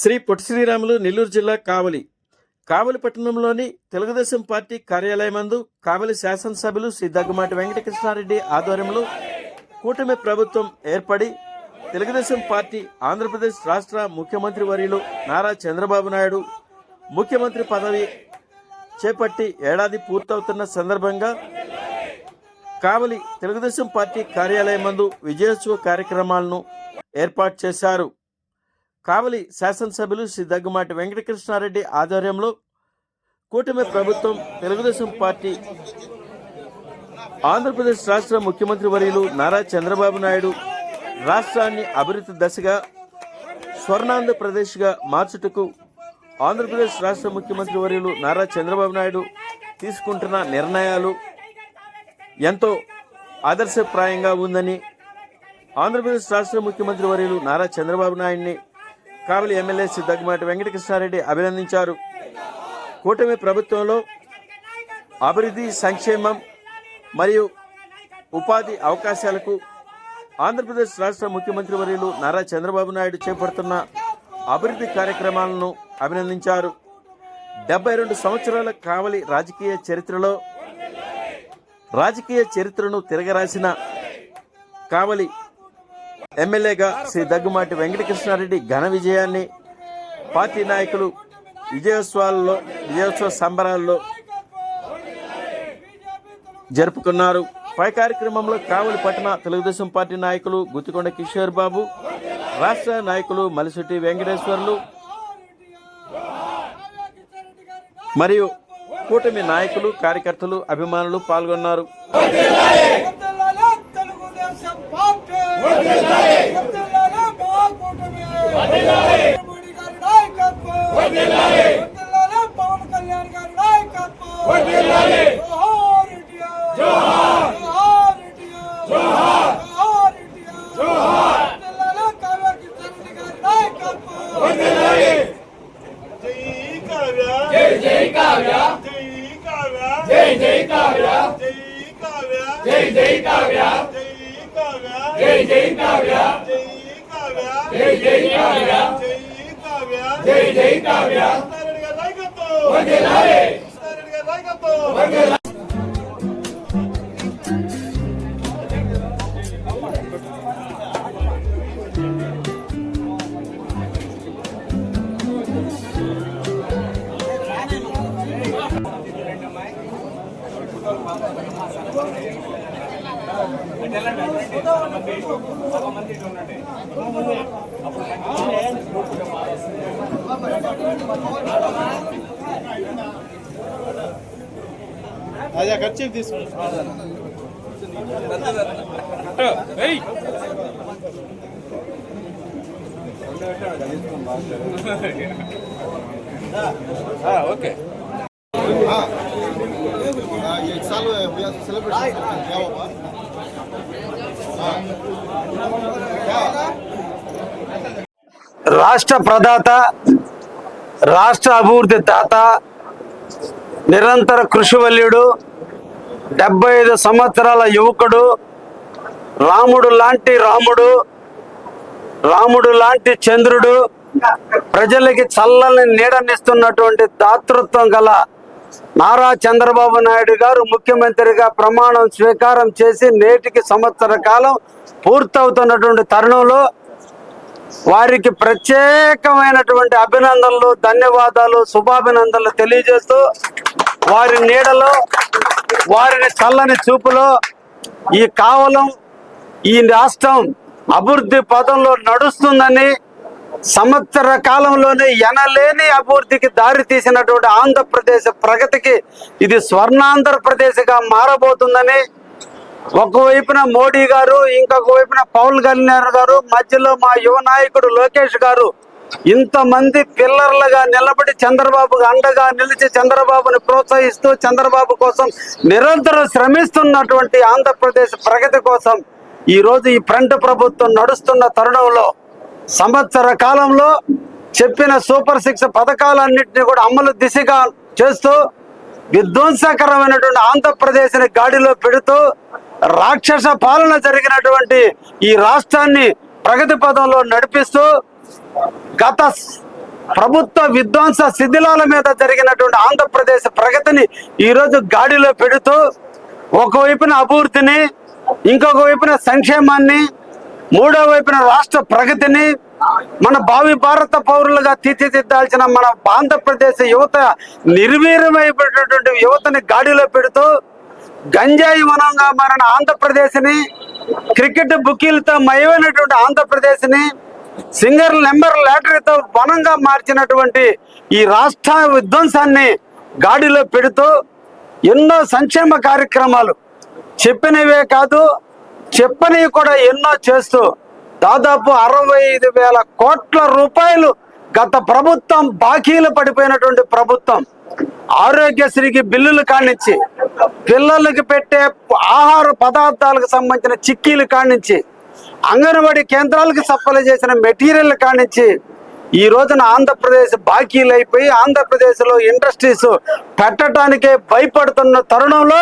శ్రీ పొట్టి శ్రీరాములు నెల్లూరు జిల్లా కావలి. కావలి పట్టణంలోని తెలుగుదేశం పార్టీ కార్యాలయమందు కావలి శాసనసభ్యులు శ్రీ దగ్గుమాటి వెంకటకృష్ణారెడ్డి ఆధ్వర్యంలో కూటమి ప్రభుత్వం ఏర్పడి తెలుగుదేశం పార్టీ ఆంధ్రప్రదేశ్ రాష్ట్ర ముఖ్యమంత్రి వర్యులు నారా చంద్రబాబు నాయుడు ముఖ్యమంత్రి పదవి చేపట్టి ఏడాది పూర్తవుతున్న సందర్భంగా కావలి తెలుగుదేశం పార్టీ కార్యాలయం మందు విజయోత్సవ కార్యక్రమాలను ఏర్పాటు చేశారు. కావలి శాసనసభ్యులు శ్రీ దగ్గుమాటి వెంకటకృష్ణారెడ్డి ఆధ్వర్యంలో కూటమి ప్రభుత్వం తెలుగుదేశం పార్టీ ఆంధ్రప్రదేశ్ రాష్ట్ర ముఖ్యమంత్రి వర్యులు నారా చంద్రబాబు నాయుడు రాష్ట్రాన్ని అభివృద్ధి దశగా స్వర్ణాంధ్రప్రదేశ్గా మార్చుటకు ఆంధ్రప్రదేశ్ రాష్ట్ర ముఖ్యమంత్రి వర్యులు నారా చంద్రబాబు నాయుడు తీసుకుంటున్న నిర్ణయాలు ఎంతో ఆదర్శప్రాయంగా ఉందని ఆంధ్రప్రదేశ్ రాష్ట్ర ముఖ్యమంత్రి వర్యులు నారా చంద్రబాబు నాయుడిని కావలి ఎమ్మెల్యే శ్రీ దగ్గుమాటి వెంకటకృష్ణారెడ్డి అభినందించారు. కూటమి ప్రభుత్వంలో అభివృద్ధి సంక్షేమం మరియు ఉపాధి అవకాశాలకు ఆంధ్రప్రదేశ్ రాష్ట్ర ముఖ్యమంత్రి వర్యులు నారా చంద్రబాబు నాయుడు చేపడుతున్న అభివృద్ధి కార్యక్రమాలను అభినందించారు. డెబ్బై రెండు సంవత్సరాల కావలి రాజకీయ చరిత్రలో రాజకీయ చరిత్రను తిరగరాసిన కావలి ఎమ్మెల్యేగా శ్రీ దగ్గుమాటి వెంకటకృష్ణారెడ్డి ఘన విజయాన్ని పార్టీ నాయకులు విజయోత్సవాల్లో విజయోత్సవ సంబరాల్లో జరుపుకున్నారు. పై కార్యక్రమంలో కావలి పట్టణ తెలుగుదేశం పార్టీ నాయకులు గుత్తికొండ కిషోర్ బాబు రాష్ట్ర నాయకులు మలిశెట్టి వెంకటేశ్వర్లు మరియు కూటమి నాయకులు కార్యకర్తలు అభిమానులు పాల్గొన్నారు. పవన్ కళ్యాణ్ గారి నాయకత్వం. వర్ధిల్లాలి. జోహార్ ఇండియా జోహార్. జోహార్ ఇండియా జై జై కావ్య. జై జై కావ్య. జై జై కావ్య. జై జై కావ్య అదే ఖర్చు తీసుకోండి ఓకే. రాష్ట్ర ప్రదాత రాష్ట్ర అభివృద్ధి దాత నిరంతర కృషివల్యుడు డెబ్బై ఐదు సంవత్సరాల యువకుడు రాముడు లాంటి రాముడు రాముడు లాంటి చంద్రుడు ప్రజలకి చల్లని నీడనిస్తున్నటువంటి దాతృత్వం గల నారా చంద్రబాబు నాయుడు గారు ముఖ్యమంత్రిగా ప్రమాణం స్వీకారం చేసి నేటికి సంవత్సర కాలం పూర్తవుతున్నటువంటి తరుణంలో వారికి ప్రత్యేకమైనటువంటి అభినందనలు ధన్యవాదాలు శుభాభినందనలు తెలియజేస్తూ వారి నీడలో వారిని చల్లని చూపులో ఈ కావలం ఈ రాష్ట్రం అభివృద్ధి పదంలో నడుస్తుందని సంవత్సర కాలంలోనే ఎనలేని అభివృద్ధికి దారి తీసినటువంటి ఆంధ్రప్రదేశ్ ప్రగతికి ఇది స్వర్ణాంధ్రప్రదేశ్గా మారబోతుందని ఒకవైపున మోడీ గారు ఇంకొక వైపున పవన్ కళ్యాణ్ గారు మధ్యలో మా యువ నాయకుడు లోకేష్ గారు ఇంతమంది పిల్లర్లుగా నిలబడి చంద్రబాబు అండగా నిలిచి చంద్రబాబుని ప్రోత్సహిస్తూ చంద్రబాబు కోసం నిరంతరం శ్రమిస్తున్నటువంటి ఆంధ్రప్రదేశ్ ప్రగతి కోసం ఈరోజు ఈ ఫ్రంట్ ప్రభుత్వం నడుస్తున్న తరుణంలో సంవత్సర కాలంలో చెప్పిన సూపర్ సిక్స్ పథకాలన్నింటినీ కూడా అమలు దిశగా చేస్తూ విధ్వంసకరమైనటువంటి ఆంధ్రప్రదేశ్ని గాడిలో పెడుతూ రాక్షస పాలన జరిగినటువంటి ఈ రాష్ట్రాన్ని ప్రగతి పదంలో నడిపిస్తూ గత ప్రభుత్వ విధ్వంస శిథిలాల మీద జరిగినటువంటి ఆంధ్రప్రదేశ్ ప్రగతిని ఈరోజు గాడిలో పెడుతూ ఒకవైపున అభివృద్ధిని ఇంకొక వైపున సంక్షేమాన్ని మూడో వైపున రాష్ట్ర ప్రగతిని మన భావి భారత పౌరులుగా తీర్చిదిద్దాల్సిన మన ఆంధ్రప్రదేశ్ యువత నిర్వీర్యమైనటువంటి యువతని గాడిలో పెడుతూ గంజాయి వనంగా మారిన ఆంధ్రప్రదేశ్ని క్రికెట్ బుకీలతో మయమైనటువంటి ఆంధ్రప్రదేశ్ని సింగర్ నెంబర్ లాటరీతో వనంగా మార్చినటువంటి ఈ రాష్ట్ర విధ్వంసాన్ని గాడిలో పెడుతూ ఎన్నో సంక్షేమ కార్యక్రమాలు చెప్పినవే కాదు చెప్పనివి కూడా ఎన్నో చేస్తూ దాదాపు అరవై ఐదు వేల కోట్ల రూపాయలు గత ప్రభుత్వం బాకీలు పడిపోయినటువంటి ప్రభుత్వం. ఆరోగ్యశ్రీకి బిల్లులు కానిచ్చి పిల్లలకి పెట్టే ఆహార పదార్థాలకు సంబంధించిన చిక్కీలు కానిచ్చి అంగన్వాడీ కేంద్రాలకు సప్లై చేసిన మెటీరియల్ కానిచ్చి ఈ రోజున ఆంధ్రప్రదేశ్ బాకీలు అయిపోయి ఆంధ్రప్రదేశ్లో ఇండస్ట్రీస్ పెట్టడానికే భయపడుతున్న తరుణంలో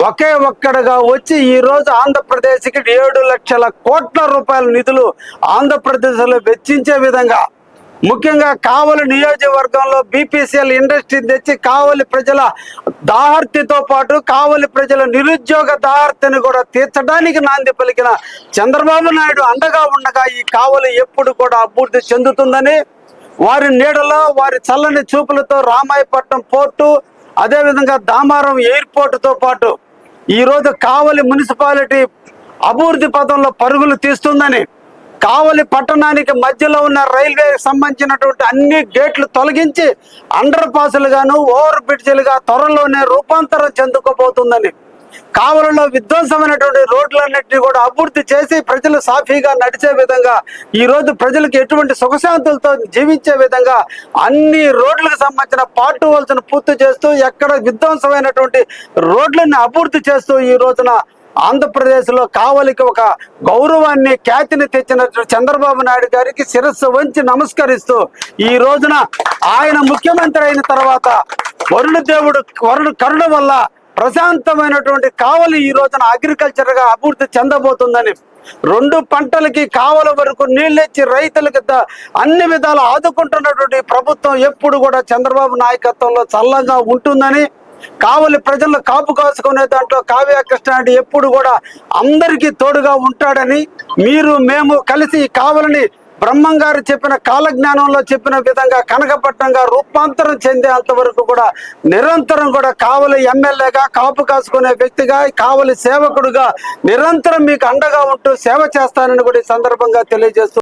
ఒకే ఒక్కడుగా వచ్చి ఈరోజు ఆంధ్రప్రదేశ్కి ఏడు లక్షల కోట్ల రూపాయల నిధులు ఆంధ్రప్రదేశ్లో వెచ్చించే విధంగా ముఖ్యంగా కావలి నియోజకవర్గంలో బీపీసీఎల్ ఇండస్ట్రీ తెచ్చి కావలి ప్రజల దాహర్తితో పాటు కావలి ప్రజల నిరుద్యోగ దాహర్తిని కూడా తీర్చడానికి నాంది పలికిన చంద్రబాబు నాయుడు అండగా ఉండగా ఈ కావలి ఎప్పుడు కూడా అభివృద్ధి చెందుతుందని వారి నీడలో వారి చల్లని చూపులతో రామాయపట్నం పోర్టు అదేవిధంగా దామారం ఎయిర్పోర్టుతో పాటు ఈరోజు కావలి మున్సిపాలిటీ అభివృద్ధి పథంలో పరుగులు తీస్తుందని కావలి పట్టణానికి మధ్యలో ఉన్న రైల్వే సంబంధించినటువంటి అన్ని గేట్లు తొలగించి అండర్ పాసులుగాను ఓవర్ బ్రిడ్జిలుగా త్వరలోనే రూపాంతరం చెందుకోబోతుందని కావలలో విధ్వంసమైనటువంటి రోడ్లన్నింటినీ కూడా అభివృద్ధి చేసి ప్రజలు సాఫీగా నడిచే విధంగా ఈ రోజు ప్రజలకు ఎటువంటి సుఖశాంతులతో జీవించే విధంగా అన్ని రోడ్లకు సంబంధించిన పార్ట్ హోల్స్ పూర్తి చేస్తూ ఎక్కడ విధ్వంసమైనటువంటి రోడ్లని అభివృద్ధి చేస్తూ ఈ రోజున ఆంధ్రప్రదేశ్లో కావలికి ఒక గౌరవాన్ని ఖ్యాతిని తెచ్చిన చంద్రబాబు నాయుడు గారికి శిరస్సు వంచి నమస్కరిస్తూ ఈ రోజున ఆయన ముఖ్యమంత్రి అయిన తర్వాత వరుణ దేవుడు వరుణ కరుణ వల్ల ప్రశాంతమైనటువంటి కావలి ఈ రోజున అగ్రికల్చర్గా అభివృద్ధి చెందబోతుందని. రెండు పంటలకి కావల వరకు నీళ్ళెచ్చి రైతులకి అన్ని విధాలు ఆదుకుంటున్నటువంటి ప్రభుత్వం ఎప్పుడు కూడా చంద్రబాబు నాయకత్వంలో చల్లగా ఉంటుందని. కావలి ప్రజలు కాపు కాసుకునే దాంట్లో కావ్య కృష్ణారెడ్డి ఎప్పుడు కూడా అందరికీ తోడుగా ఉంటాడని. మీరు మేము కలిసి కావలిని బ్రహ్మం గారు చెప్పిన కాలజ్ఞానంలో చెప్పిన విధంగా కనకపట్నంగా రూపాంతరం చెందేంత వరకు కూడా నిరంతరం కూడా కావలి ఎమ్మెల్యేగా కాపు కాసుకునే వ్యక్తిగా కావలి సేవకుడుగా నిరంతరం మీకు అండగా ఉంటూ సేవ చేస్తానని కూడా ఈ సందర్భంగా తెలియజేస్తూ